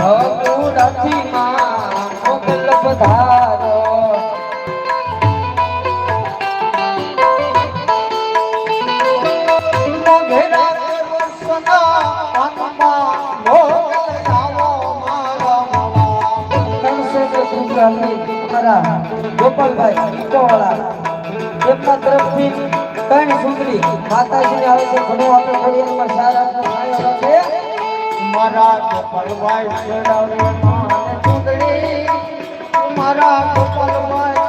ભગુડાથી માં પધારો મોગલ અમારા ગોપાલભાઈ ઈંટોવાળા એમના તરફથી ત્રણ સુંદરી માતાજીને આવે છે ઘણું આપણે ખોડિયારમાં સારા મારા ગોપાલભાઈ ચડાવે માન ચૂંદડી. મારા ગોપાલભાઈ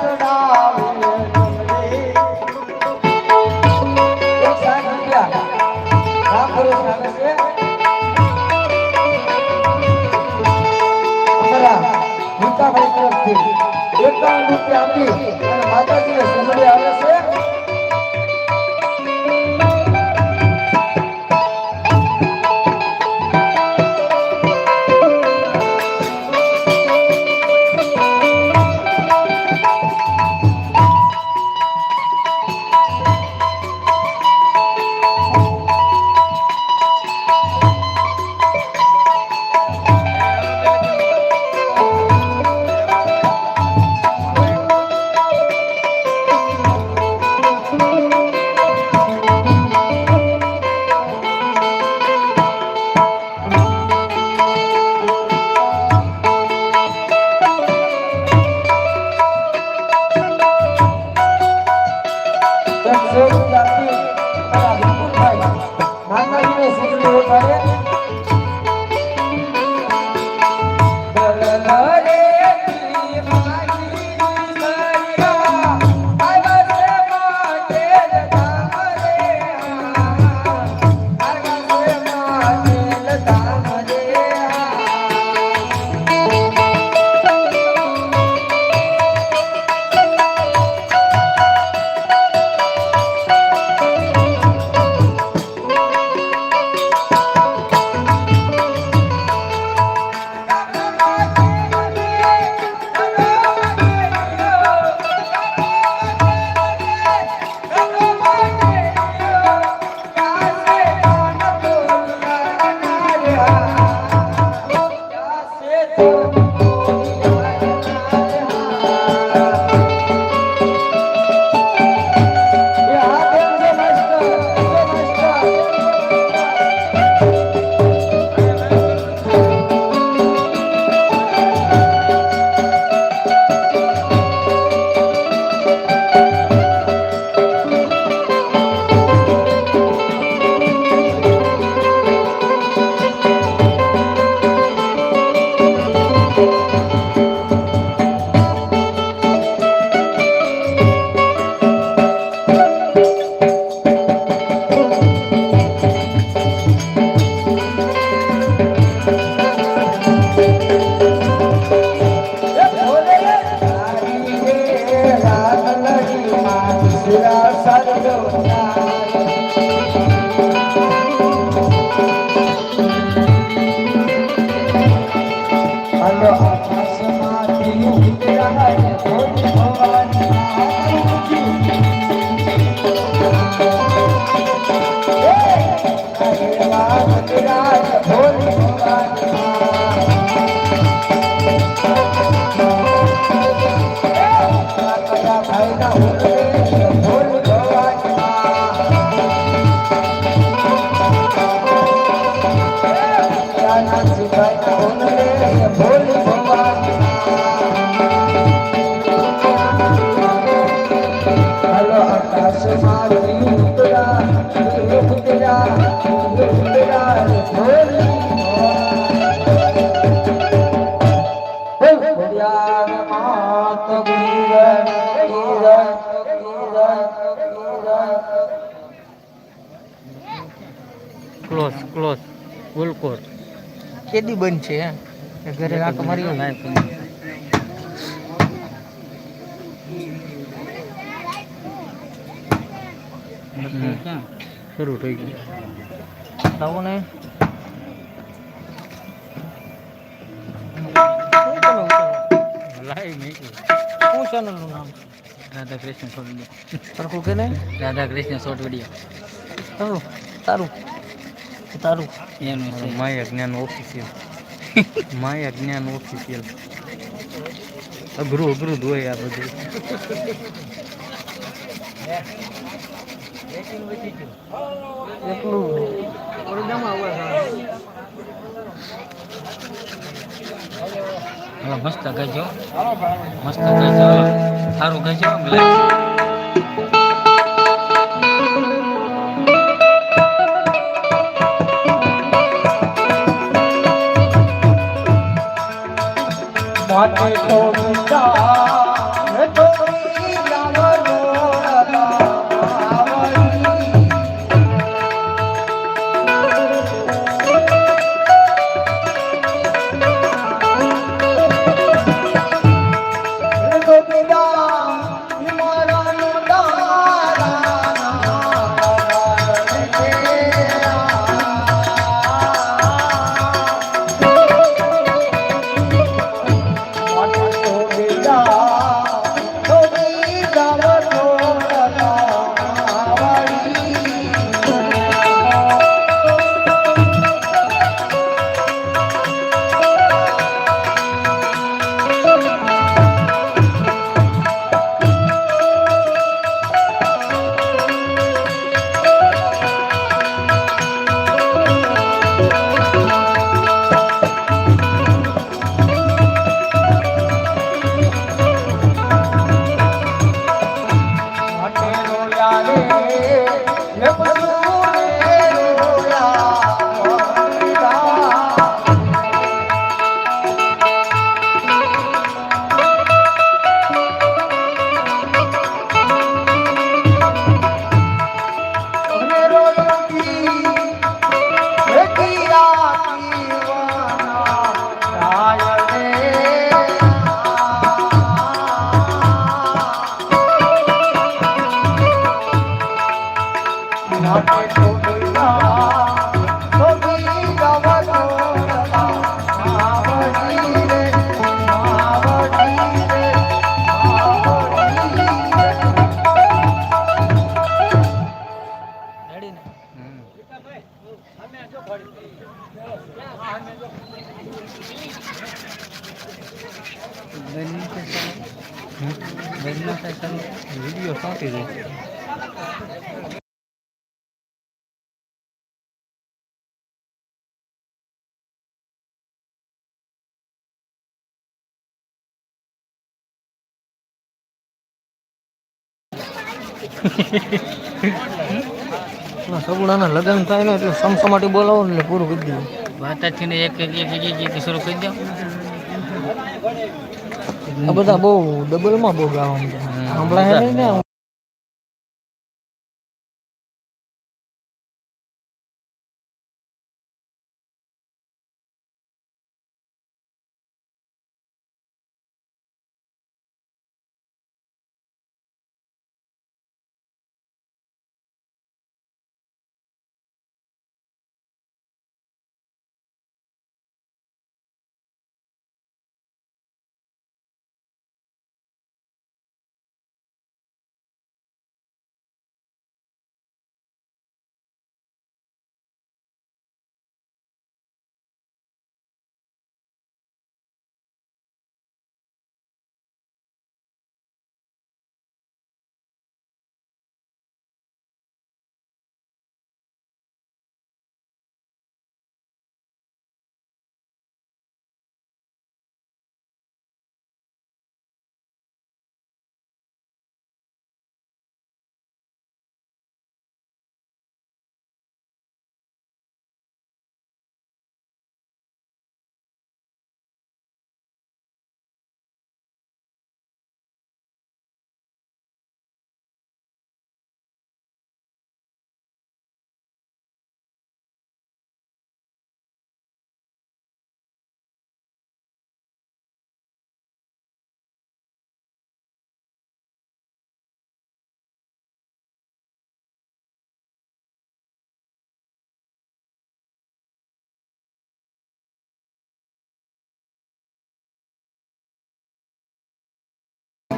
રૂપિયા આપી અને માતાજીને સુંદરી કેદી બંધ છે હે? ઘરે આટો મારી લાઈફ શરૂ થઈ ગયું. લાવો ને. લાઈવ શું ચેનલનું નામ? રાધા કૃષ્ણ શોર્ટ વીડિયો સરખું કે નહીં રાધા કૃષ્ણ શોર્ટ વીડિયો સારું તારું. તારું. એનું છે. માયા જ્ઞાન ઓફિસિયલ માયા જ્ઞાન ઓફિશિયલ અઘરું અઘરું ધોય હોય આ બધું. હાલો મસ્ત ગજો મસ્ત ગજો સારું ગાજો માટે સગુડાના લગ્ન થાય ને એટલે સમસમાટી બોલાવો ને એટલે પૂરું કરી દીધું વાતાથી ને એક એક એક એક એક શરૂ કરી દો. આ બધા બહુ ડબલમાં બહુ ગાવાનું છે.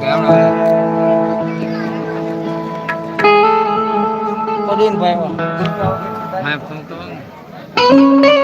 હમ. હમણાં હે ને કરીને ભાઈ મેં ફોન કરો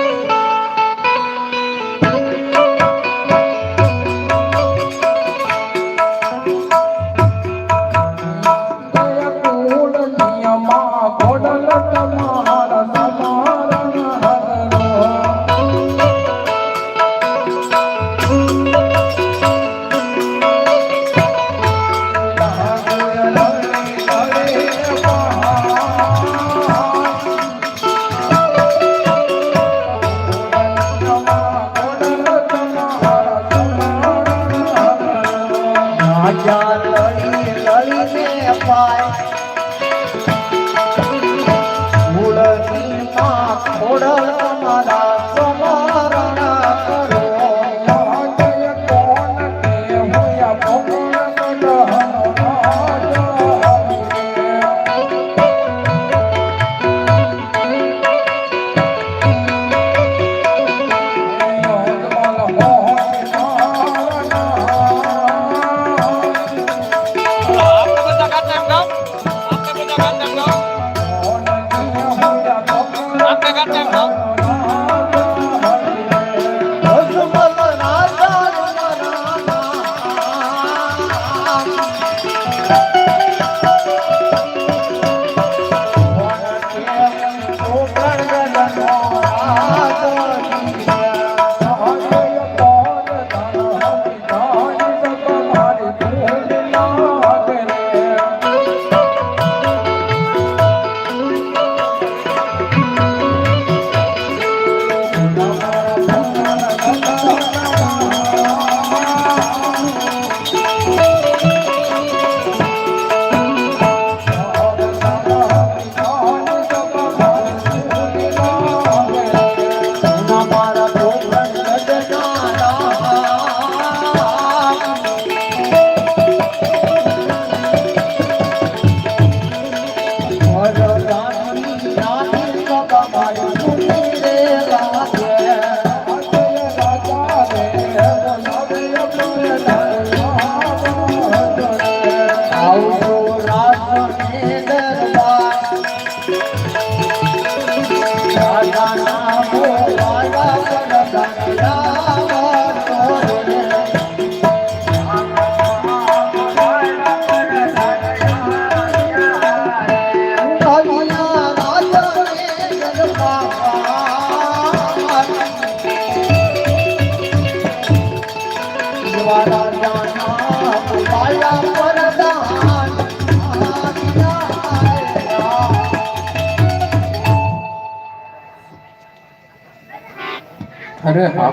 હા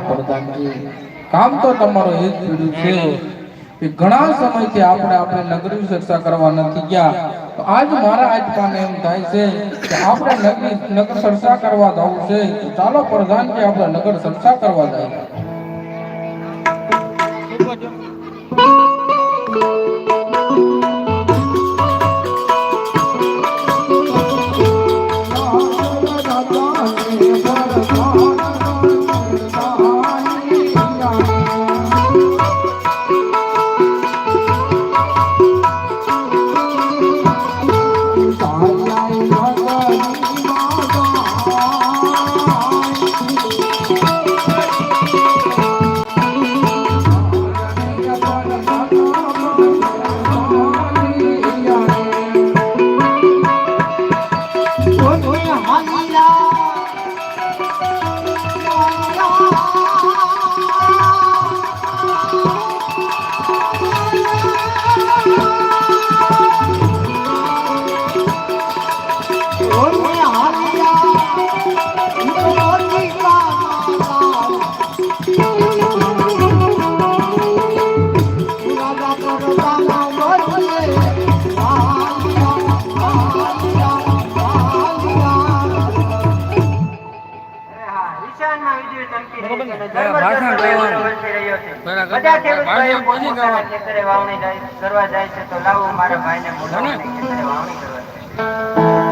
કામ તો તમારું એ જ પીડ્યું છે કે ઘણા સમયથી આપણે આપણે નગરી ચર્ચા કરવા નથી ગયા. તો આજ મારા આજકાને એમ થાય છે કે આપણે નગરી નગર ચર્ચા કરવા જવું છે. તો ચાલો પ્રધાનજી આપણે નગર ચર્ચા કરવા જાય ખેતરે વાવણી જાય- કરવા જાય છે તો લાવો મારા ભાઈને બોલાવો ખેતરે વાવણી કરવા.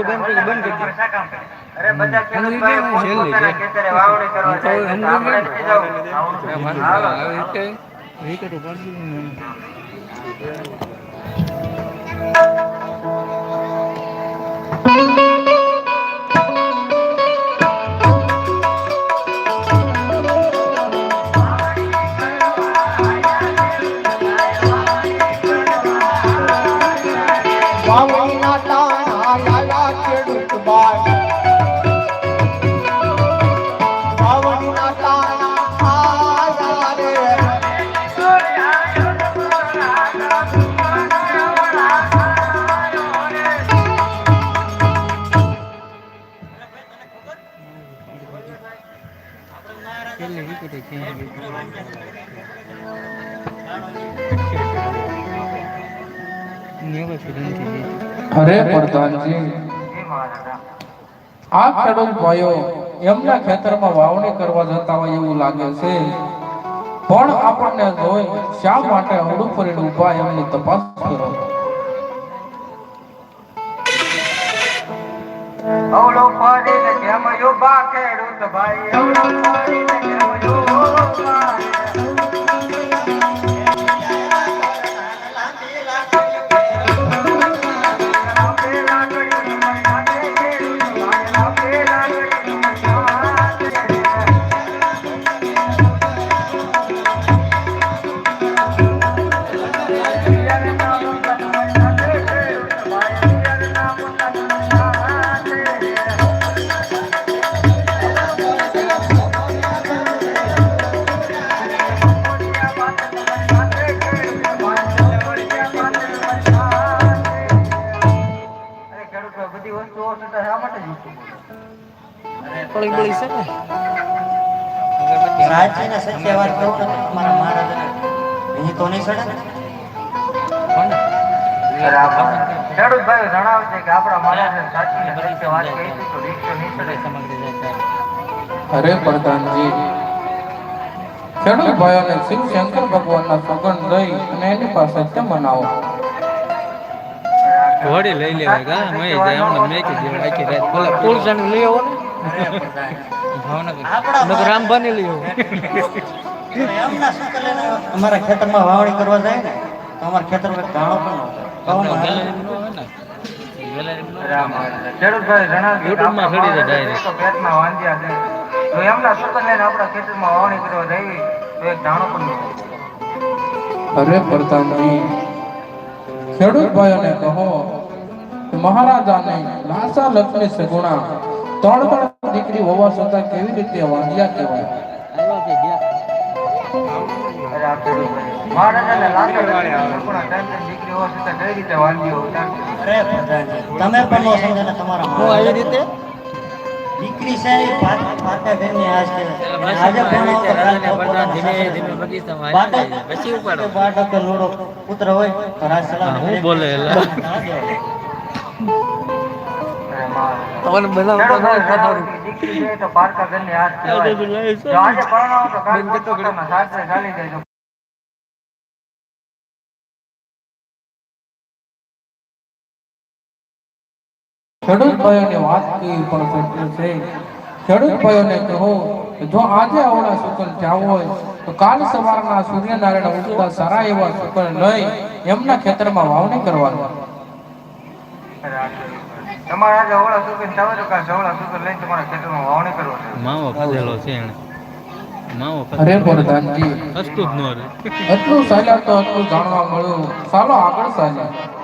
રામ ભાઈ. અડધું બંધ કરી? અરે બધા ખેડૂત ભાઈઓ પોતપોતાના ખેતરે વાવણી કરવા જાય તો આપણે નથી જવું. વિકેટો પાડી અરે પ્રધાનજી આ ખેડૂત ભાઈઓ એમના ખેતરમાં વાવણી કરવા જતા હોય એવું લાગે છે. પણ આપણને જોઈ શા માટે હડું ફરીને ઊભા એમની તપાસ કરો? ભાઈ પડી પડી છે ને? સાચી ને સત્ય વાત કહું ને તમારા મહારાજાને. એની તો નહીં સડે જણાવે છે કે આપણા મહારાજે સાચી સત્ય વાત કહી તો રીક્ષો નહીં ચડે. સમગ્ર અરે પ્રધાનજી ખેડૂત ભાઈઓને શિવ શંકર ભગવાનના સોગંદ લઈ અને એની પાસે સત્ય મનાવો. ઘોડી લઈ લેવાય ગા મેં જાય હમણાં મેં કીધું આખી રાત. ભલે તુલસાને લઈ આવો ને. ભાવનગર. નકર રામભાને લઈ આવો. અમારા ખેતરમાં વાવણી કરવા જાય ને તો અમારા ખેતરમાં દાણો પણ યુટ્યુબમાં આપણા ચડી જાય તો પેટમાં વાંધ્યા છે એમના આપણા ખેતરમાં વાવણી કરવા જઈએ તો એક દાણો પણ અરે પ્રધાનજી ખેડૂત ભાઈઓને કહો મહારાજાને લાસા લક્ષ્મી સગુણા ત્રણ ત્રણ દીકરી હોવા છતાં કેવી રીતે વાંધ્યા કહેવાય? દીકરી છે. આજે ભણો તો કાલ પોતાના સાસરે બાળક- કે બાળક કે લોડો પુત્ર હોય તો રાજ સલામ હું બોલે એલા? ના દેવાય. અરે મહારાજ. તમને બનાવતા ખેડૂતભાઈ જણાવ્યું કે દીકરી છે તો પારકા ઘરની હાથ જો આજે પરણાવો તો કાલ પોતપોતાના સાસરે ચાલી જાય ખેડૂત ભાઈઓની વાત કેવી પણ છે. ખેડૂત ભાઈઓને કહો કે જો આજે આવડા શુકલ જાવ હોય તો કાલ સવારના સૂર્યનારાયણ ઉગતા સારા એવા શુકલ લઈ એમના ખેતરમાં વાવણી કરવાની. તમારે આજે અવળા સવળા ખેતરમાં વાવણી કરવા માવો ખાધેલો છે એને અરે પ્રધાનજી હસતું જ ન એટલું ચાલ્યા તો એટલું જાણવા મળ્યું. ચાલો આગળ ચાલ્યા